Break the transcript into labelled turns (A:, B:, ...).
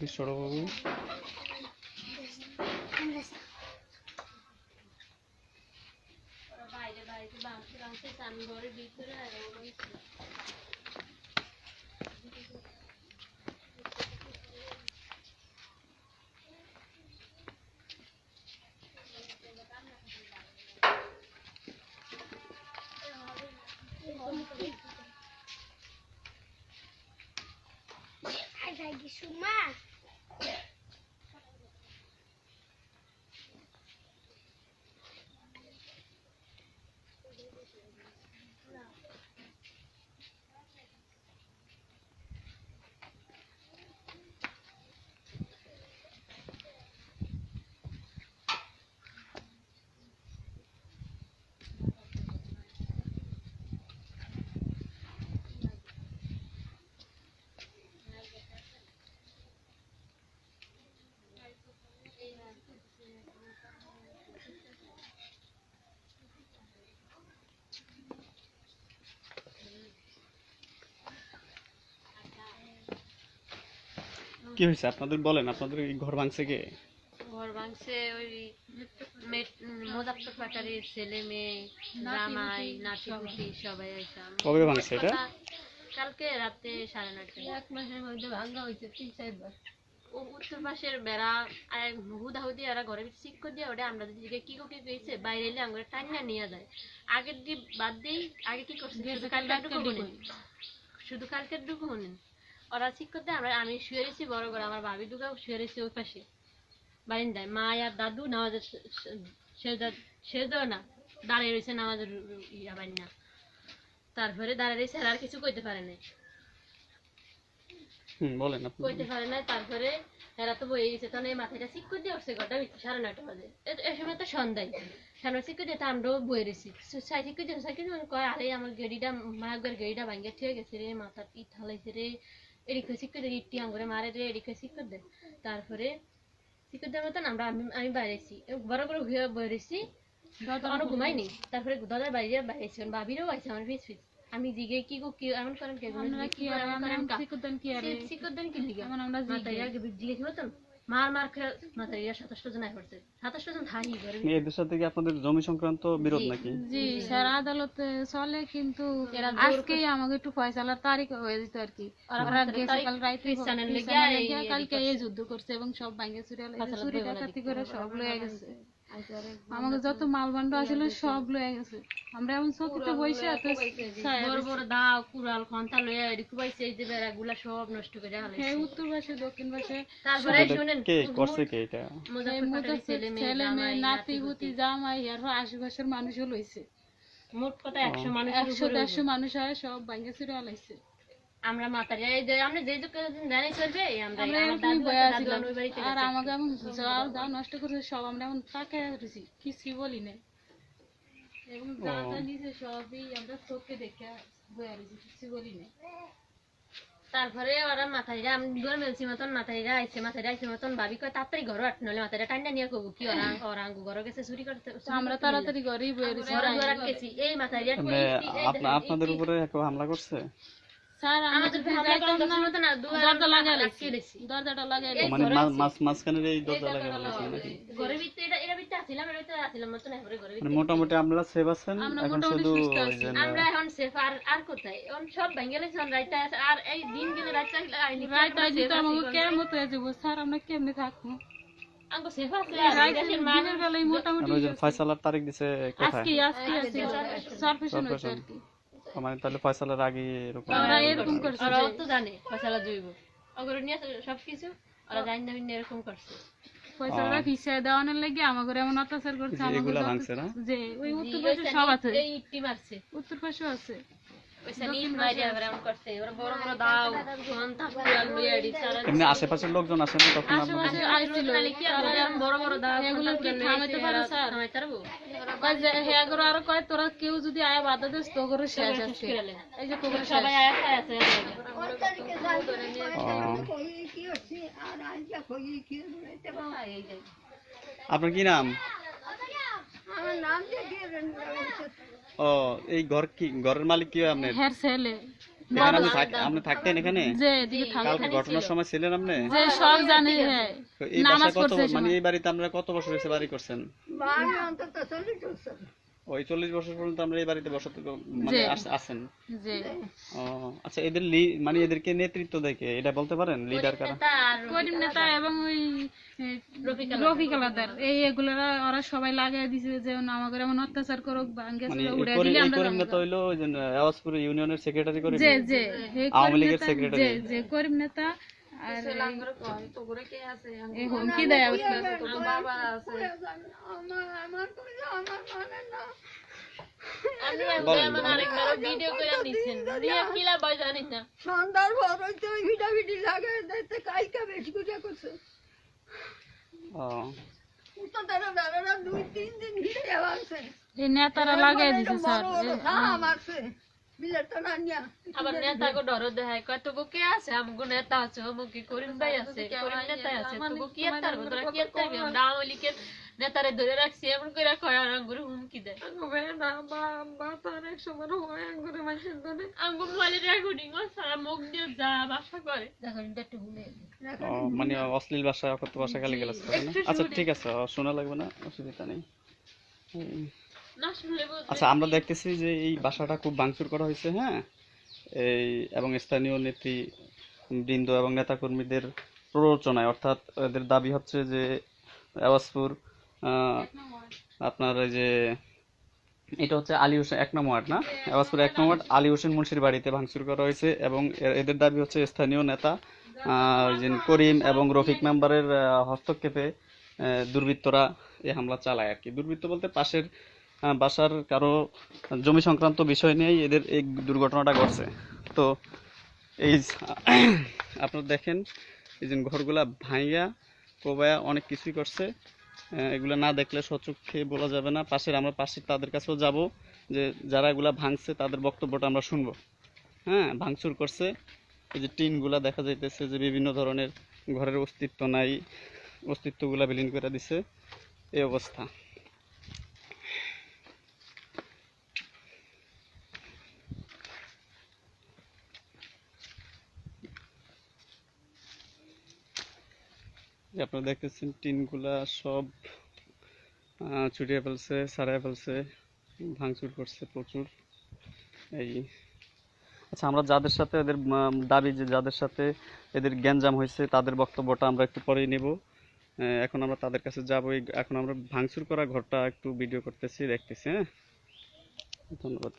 A: বিশ্বরবাবু
B: বাইরে বাইরে বাংশে বাংশে চান ঘরের ভিতরে আর ওই
A: কি হয়েছে? আপনাদের বলেন আপনাদের এই ঘর ভাঙছে কে?
B: ঘর ভাঙছে ওই মোজাফর পাটারির ছেলে মেয়ে জামাই নাতি পুতি সবাই আইসাম
A: কবে ভাঙছে এটা?
B: কালকে রাতে সাড়ে নয়টায়। এক মাসের মধ্যে ভাঙা হয়েছে তিন চারবার ও উত্তর পাশের বেড়া আর হুদাহুদি এরা ঘরে চিক করে দিয়ে ওটা আমরা দিকে কি কি গেছে বাইরে এলে আঙ্গুরে টান্না নিয়ে যায়। আগের দিয়ে বাদ দিই আগে কি করছে? শুধু কালকে শুধু কালকে ডুবো শুনেন ওরা ঠিক করতে আমরা আমি শুয়ে রয়েছি বড় করে আমার ভাবি দুগাও শুয়ে রয়েছি ওই পাশে। বারিন্দায় মা আর দাদু নামাজের সে দাও না দাঁড়িয়ে রয়েছে নামাজের ইয়া তারপরে দাঁড়িয়ে রয়েছে আর কিছু কইতে পারে নাই।
A: বলেন আপনি
B: কইতে পারে নাই তারপরে এরা তো বয়ে গেছে তখন এই মাথাটা ঠিক করে দিয়ে উঠছে ঘরটা সাড়ে নয়টা বাজে। এই সময় তো সন্ধ্যায়। সাড়ে ঠিক করে দিয়ে আমরাও বয়ে রয়েছি। সাই ঠিক করে দিয়ে সাই কয় আরে আমার গেড়িটা মায়ের গেড়িটা ভাঙ্গে ঠিক গেছে রে মাথার ইট হালাইছে রে এদিকে ঠিক করে ইট্টি আঙ্গুরে মারে রে এদিকে ঠিক দেয়। তারপরে ঠিক দেওয়ার মতন আমরা আমি আমি বাইরেছি। বড় বড় ঘুরে বাইরেছি তখন ঘুমাই ঘুমাইনি তারপরে দাদার বাইরে বাইরেছি ভাবিরও আছে আমার ফিস ফিস আমি জিগে কি গো কি এমন করেন কে কি করেন কা? দেন কি জিগে? জিজ্ঞেস মতন? মার মার খেয়ে মাতারিয়া সাতাশটা জন আয় সাতাশটা জন হাই ঘরে
A: এদের সাথে কি আপনাদের জমি সংক্রান্ত বিরোধ নাকি?
C: জি স্যার আদালতে চলে কিন্তু আজকেই আমাকে একটু ফয়সালার তারিখ হয়ে যেত আর কি।
B: ওরা
C: ওরা
B: ফয়সালার
C: গেছে
B: তারিখ
C: কাল রাইতে কালকে এই যুদ্ধ করছে এবং সব ভাঙে চুরি চুরি ডাকাতি করে সব লয়ে গেছে। আমাকে যত মালবান্ড আছিল সব লয়ে গেছে আমরা এখন চকিতে বসে এত
B: বড় বড় দাও কুড়াল খন্তা লইয়া এডি কুবাইছে এই যে বেড়াগুলা সব নষ্ট করে
C: সেই
B: হালাইছে
C: উত্তর পাশে দক্ষিণ পাশে।
B: তারপরে শুনেন
A: কে করছে কে এটা?
B: মুজাফর
C: এই
B: ছেলে মেয়ে
C: ছেলে মেয়ে
B: জামাই,
C: নাতি গুতি জামাই আর আশেপাশের মানুষও লইছে।
B: মোট কথা একশো মানুষ
C: একশো দেড়শো মানুষ হয় সব ভাঙ্গে চুরে আলাইছে
B: আমরা মাতারিয়া এই যে আমরা যে যে জানাই চলবে আমরা
C: আর। আমাকে এমন যাও যা নষ্ট করেছে সব আমরা এমন তাকে রয়েছি কিছুই বলি না এবং যা যা নিচে সবই আমরা চোখে দেখে বয়ে রয়েছি কিছু বলি না
B: তারপরে ওরা মাথাইরা আমি মেলছি মতন মাথাইরা আইছে মাথাইরা আইছে মতন ভাবি কয় তাড়াতাড়ি ঘর আট নলে মাথাইরা টান্ডা নিয়ে কবু। কি ওরা ওরা আঙ্গু ঘর গেছে চুরি করতে
C: আমরা তাড়াতাড়ি ঘরেই বয়ে রয়েছি
B: ঘর আটকেছি এই মাথাইরা
A: মানে আপনা আপনাদের উপরে হামলা করছে?
C: স্যার
B: আমাদের
C: আমাদের
B: হামলা করার দরকার মতো না দুয়ার
C: দরজা লাগাই দরজাটা লাগাই
A: মানে মাছ মাঝখানের এই দরজা লাগা নাকি?
B: ঘরের ভিতরে এটা এটা ভিতরে আসছিলাম এর ভিতরে আসছিলাম মতন এবারে ঘরের ভিতরে।
A: মোটামুটি আপনারা সেভ আছেন এখন শুধু
B: আমরা এখন সেফ আর আর কোথায়? এখন সব ভেঙে গেছে রাইতে আর এই দিন গেলে রাইতে আইনি
C: রাইট আইজি তো আমাকে কেমন হয়ে যাব? স্যার আমরা কেমনে থাকব?
B: আঙ্গো সেফ আছে
C: রাইট দিনের বেলায় মোটামুটি
A: ফয়সালার তারিখ দিছে কোথায়?
C: আজকে আজকে আছে। সারফেশন হয়েছে আর কি
A: মানে তাহলে ফয়সালার আগে এরকম
C: এরকম করছে
B: আর তো জানে ফয়সালা জৈব। নিয়ে সব কিছু আর জানি না এরকম করছে।
C: ফয়সালা ফিসে দেওয়ানোর লাগি আমাগর এমন অত্যাচার করছে
A: আমাগর
C: যে ওই উত্তর পাশে সব আছে।
B: এই ইটটি মারছে।
C: উত্তর পাশে আছে।
B: এমন
A: আশেপাশের লোকজন আসেন তখন
B: আর এরকম বড় বড় দাও
C: এগুলো থামাইতে পারে স্যার কয় হ্যাঁ করে আরও কয় তোরা কেউ যদি আয়া বাধা দিস তো করে শেষ আছে এই যে তোকে
B: সবাই আয়া আছে
A: আপনার কি নাম ও এই ঘর কি ঘরের মালিক কি হয় আপনার
C: ছেলে।
A: এখানে আপনি আপনি থাকতেন এখানে? কালকে ঘটনার সময় ছিলেন আপনি?
C: যে সব জানে হ্যাঁ।
A: তো এই কত মানে এই বাড়িতে আমরা কত বছর হয়েছে বাড়ি করছেন? ওই চল্লিশ বছর পর্যন্ত আমরা এই বাড়িতে বসত মানে
C: জি।
A: আছেন। ও আচ্ছা এদের মানে এদেরকে নেতৃত্ব দেখে এটা বলতে পারেন? লিডার কারা?
C: করিম নেতা এবং ওই রফিক আলাদার। এই এগুলারা ওরা সবাই লাগাই দিছে যে আমাকে এমন অত্যাচার করুক ভাঙ্গে
A: মানে করিম
C: দিলে আমরা
A: করিম নেতা হইল ওই যে আওয়াজপুর ইউনিয়নের সেক্রেটারি
C: যে
A: আওয়ামী লীগের
C: যে করিম নেতা আর হুমকি দেয়
D: সন্ধ্যার পর লাগে কালকে বেশি করছে।
C: নেতারা লাগাই দিছে স্যার
D: না মারছে বিলের তো না নিয়া
B: আবার নেতাকে ডর দেখায় কয় তবু কে আছে? আমগো নেতা আছে অমুকি করিম ভাই আছে? করিম নেতা আছে তবু কি আর তার তোরা কি আর তারবি আমরা আওয়ামী লীগের নেতারে ধরে রাখছি এমন করে কয় আর আঙ্গুরে হুমকি দেয়। আঙ্গু মোবাইলে রেকর্ডিং ও সারা মুখ দিয়ে যা বাসা করে।
A: ও, মানে অশ্লীল ভাষা অকথ্য ভাষা গালি গালাজ করে। আচ্ছা ঠিক আছে শোনা লাগবে না? অসুবিধা নেই। আচ্ছা আমরা দেখতেছি যে এই বাসাটা খুব ভাঙচুর করা হয়েছে হ্যাঁ? এই এবং স্থানীয় নেত্রী, বৃন্দ এবং নেতাকর্মীদের প্ররোচনায়, অর্থাৎ এদের দাবি হচ্ছে যে আওয়াজপুর আপনার এই যে এটা হচ্ছে আলী হোসেন, এক নম্বর ওয়ার্ড না? আওয়াজপুর এক নম্বর আলী হোসেন মুন্সির বাড়িতে ভাঙচুর করা হয়েছে এবং এদের দাবি হচ্ছে স্থানীয় নেতা করিম এবং রফিক মেম্বারের হস্তক্ষেপে দুর্বৃত্তরা এই হামলা চালায় আর কি। দুর্বৃত্ত বলতে পাশের বাসার কারও জমি সংক্রান্ত বিষয় নিয়েই এদের এই দুর্ঘটনাটা ঘটছে। তো এই আপনারা দেখেন, এই যে ঘরগুলা ভাইয়া, কোবায়া অনেক কিছুই করছে। এগুলো না দেখলে সচক্ষে বলা যাবে না। পাশের আমরা পাশে তাদের কাছেও যাব যে যারা এগুলা ভাঙছে, তাদের বক্তব্যটা আমরা শুনব। হ্যাঁ ভাঙচুর করছে। এই যে টিনগুলা দেখা যাইতেছে যে বিভিন্ন ধরনের ঘরের অস্তিত্ব নাই, অস্তিত্বগুলা বিলীন করে দিছে। এই অবস্থা। এই আপনারা দেখতেছেন টিনগুলা সব ছুটিয়ে ফেলছে সারাই ফেলছে, ভাঙচুর করছে প্রচুর। এই আচ্ছা আমরা যাদের সাথে, এদের দাবি যে যাদের সাথে এদের জ্ঞানজাম হয়েছে, তাদের বক্তব্যটা আমরা একটু পরেই নেব। এখন আমরা তাদের কাছে যাব। এখন আমরা ভাঙচুর করা ঘরটা একটু ভিডিও করতেছি, দেখতেছি হ্যাঁ? ধন্যবাদ।